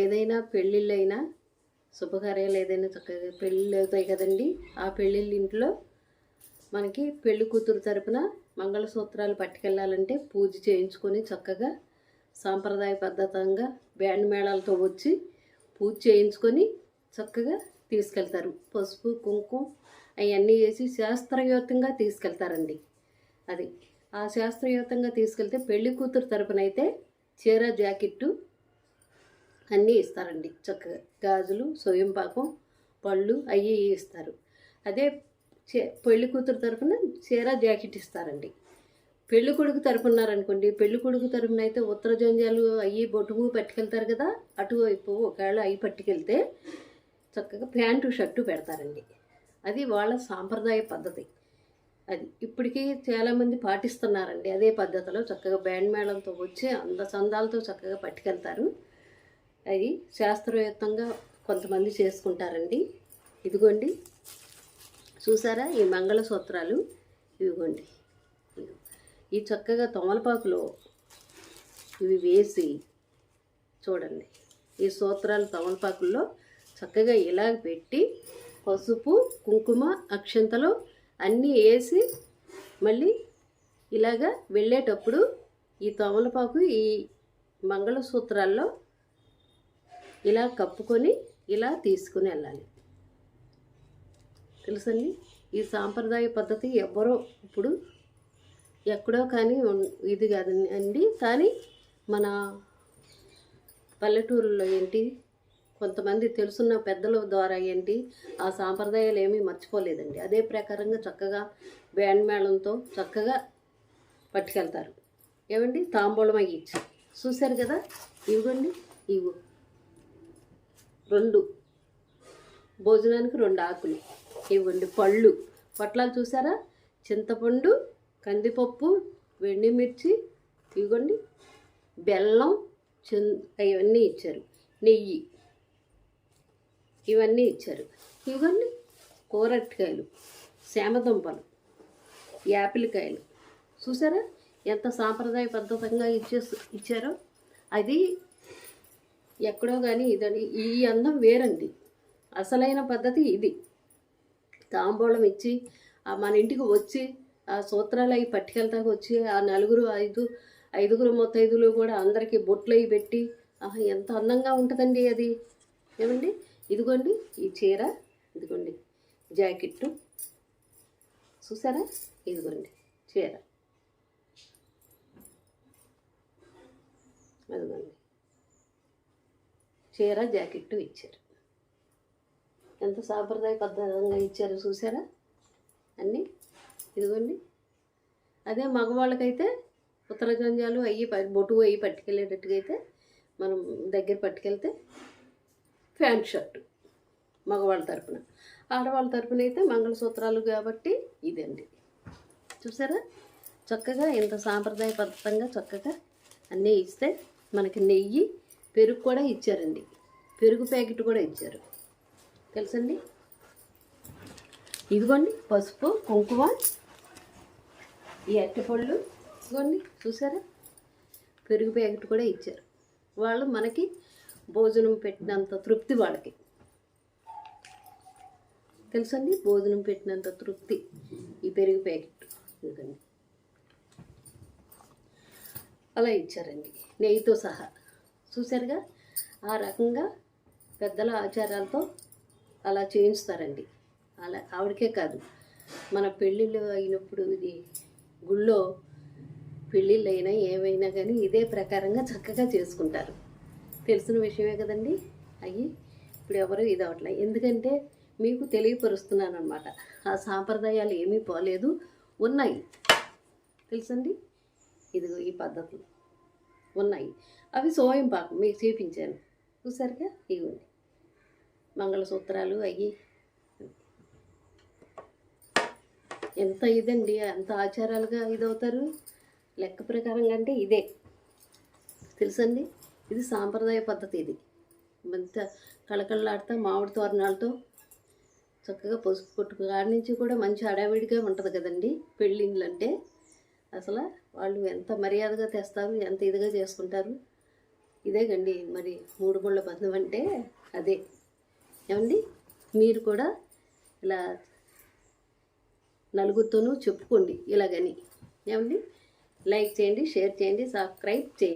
ఏదైనా పెళ్ళిళ్ళైనా శుభకార్యాలు ఏదైనా చక్కగా పెళ్ళిళ్ళు అవుతాయి కదండి. ఆ పెళ్ళిళ్ళ ఇంట్లో మనకి పెళ్ళి కూతురు తరపున మంగళసూత్రాలు పట్టుకెళ్ళాలంటే పూజ చేయించుకొని చక్కగా సాంప్రదాయ పద్ధతంగా బ్యాండ్ మేళాలతో వచ్చి పూజ చేయించుకొని చక్కగా తీసుకెళ్తారు. పసుపు కుంకుమ అవన్నీ వేసి శాస్త్రయుతంగా తీసుకెళ్తారండి. అది ఆ శాస్త్రయుతంగా తీసుకెళ్తే పెళ్ళి కూతురు తరపున అయితే చీర జాకెట్టు అన్నీ ఇస్తారండి. చక్కగా గాజులు సోయం పాకం పళ్ళు అవి ఇస్తారు. అదే చే పెళ్ళి కూతురు తరపున చీర జాకెట్ ఇస్తారండి. పెళ్ళి కొడుకు తరపున్నారనుకోండి పెళ్ళి కొడుకు తరపున అయితే ఉత్తర జంజాలు అవి బొట్టుకు పట్టుకెళ్తారు కదా అటువైపు ఒకవేళ అవి పట్టుకెళ్తే చక్కగా ప్యాంటు షర్టు పెడతారండి. అది వాళ్ళ సాంప్రదాయ పద్ధతి. అది ఇప్పటికీ చాలామంది పాటిస్తున్నారండి. అదే పద్ధతిలో చక్కగా బ్యాండ్ మేళంతో వచ్చి అంద సందాలతో చక్కగా పట్టుకెళ్తారు. అది శాస్త్రవేత్తంగా కొంతమంది చేసుకుంటారండి. ఇదిగోండి. చూసారా ఈ మంగళసూత్రాలు? ఇదిగోండి. ఈ చక్కగా తమలపాకులో ఇవి వేసి చూడండి. ఈ సూత్రాలు తమలపాకుల్లో చక్కగా ఇలా పెట్టి పసుపు కుంకుమ అక్షంతలు అన్నీ వేసి మళ్ళీ ఇలాగా వెళ్ళేటప్పుడు ఈ తమలపాకు ఈ మంగళసూత్రాల్లో ఇలా కప్పుకొని ఇలా తీసుకుని వెళ్ళాలి. తెలుసండి? ఈ సాంప్రదాయ పద్ధతి ఎవ్వరో ఇప్పుడు ఎక్కడో కానీ ఇది కాదు అండి కానీ మన పల్లెటూరులో ఏంటి? కొంతమంది తెలుసున్న పెద్దల ద్వారా ఏంటి? ఆ సాంప్రదాయాలు ఏమీ మర్చిపోలేదండి. అదే ప్రకారంగా చక్కగా బ్యాండ్ మేళంతో చక్కగా పట్టుకెళ్తారు. ఏమండి? తాంబూలం అయ్యి ఇచ్చి చూశారు కదా? ఇవ్వండి. ఇవ్వు. రెండు. భోజనానికి రెండు ఆకులు. ఇవ్వండి పళ్ళు. పొట్లాలు చూసారా? చింతపండు కందిపప్పు మిర్చి ఇవ్వండి. బెల్లం చిన్ ఇవన్నీ ఇచ్చారు. నెయ్యి. ఇవన్నీ ఇచ్చారు. ఇవ్వండి. కూరటికాయలు శామదుంపలు యాపిల్కాయలు. చూసారా? ఎంత సాంప్రదాయ పద్ధతంగా ఇచ్చే ఇచ్చారో? అది ఎక్కడో కానీ ఇదని ఈ అందం వేరండి. అసలైన పద్ధతి ఇది. తాంబూలం ఇచ్చి ఆ మన ఇంటికి వచ్చి ఆ సూత్రాలు అవి పట్టుకెళ్తాకు వచ్చి ఆ నలుగురు ఐదు ఐదుగురు మొత్తైదులు కూడా అందరికీ బొట్లు అవి పెట్టి ఆహా, ఎంత అందంగా ఉంటుందండి అది. ఏమండి? ఇదిగోండి ఈ చీర ఇదిగోండి జాకెట్టు. చూసారా? ఇదిగోండి చీర. అదిగోండి. చీర జాకెట్టు ఇచ్చారు. ఎంత సాంప్రదాయ పద్ధతంగా ఇచ్చారు చూసారా? అన్నీ ఇదిగోండి. అదే మగవాళ్ళకైతే ఉత్తర జంజాలు అయ్యి ప- బొటు అయ్యి పట్టుకెళ్ళేటట్టుగా అయితే మనం దగ్గర పట్టుకెళ్తే ప్యాంట్ షర్టు మగవాళ్ళ తరపున. ఆడవాళ్ళ తరపున అయితే మంగళసూత్రాలు కాబట్టి ఇదండి. చూసారా? చక్కగా ఇంత సాంప్రదాయ పద్ధతంగా చక్కగా అన్నీ ఇస్తే మనకి నెయ్యి పెరుగు కూడా ఇచ్చారండి. పెరుగు ప్యాకెట్ కూడా ఇచ్చారు. తెలుసండి? ఇదిగోండి పసుపు కుంకుమ ఈ అరటిపళ్ళు. ఇదిగోండి చూసారా? పెరుగు ప్యాకెట్ కూడా ఇచ్చారు. వాళ్ళు మనకి భోజనం పెట్టినంత తృప్తి వాళ్ళకి. తెలుసండి? భోజనం పెట్టినంత తృప్తి ఈ పెరుగు ప్యాకెట్. ఇదిగోండి. అలా ఇచ్చారండి. నెయ్యితో సహా. చూసారుగా ఆ రకంగా పెద్దల ఆచారాలతో అలా చేయిస్తారండి అలా ఆవిడకే కాదు. మన పెళ్ళిళ్ళు అయినప్పుడు ఇది గుళ్ళో పెళ్ళిళ్ళు అయినా ఏమైనా కానీ ఇదే ప్రకారంగా చక్కగా చేసుకుంటారు. తెలిసిన విషయమే కదండి. అయ్యి ఇప్పుడు ఎవరు ఇది అవట్లేదు. ఎందుకంటే మీకు తెలియపరుస్తున్నాను అనమాట ఆ సాంప్రదాయాలు ఏమీ పోలేదు. ఉన్నాయి. తెలుసండి? ఇదిగో ఈ పద్ధతులు. ఉన్నాయి. అవి సోయం పాకం. మీకు చూపించాను. చూసారుగా? ఇవ్వండి మంగళసూత్రాలు అయ్యి. ఎంత ఇదండి? ఎంత ఆచారాలుగా ఇదవుతారు? లెక్క ప్రకారంగా అంటే ఇదే. తెలుసండి? ఇది సాంప్రదాయ పద్ధతి ఇది. మంచి కళకళలాడుతూ మామిడి తోరణాలతో చక్కగా పసుపు కొట్టుకు కాడి నుంచి కూడా మంచి హడావిడిగా ఉంటుంది కదండి? పెళ్ళిళ్ళు అంటే అసలు వాళ్ళు ఎంత మర్యాదగా తెస్తారు ఎంత ఇదిగా చేసుకుంటారు? ఇదే కండి మరి మూడు ముళ్ళ బంధం అంటే అదే. ఏమండి? మీరు కూడా ఇలా నలుగురితోనూ చెప్పుకోండి ఇలాగని. ఏమండి? లైక్ చేయండి షేర్ చేయండి సబ్స్క్రైబ్ చేయండి.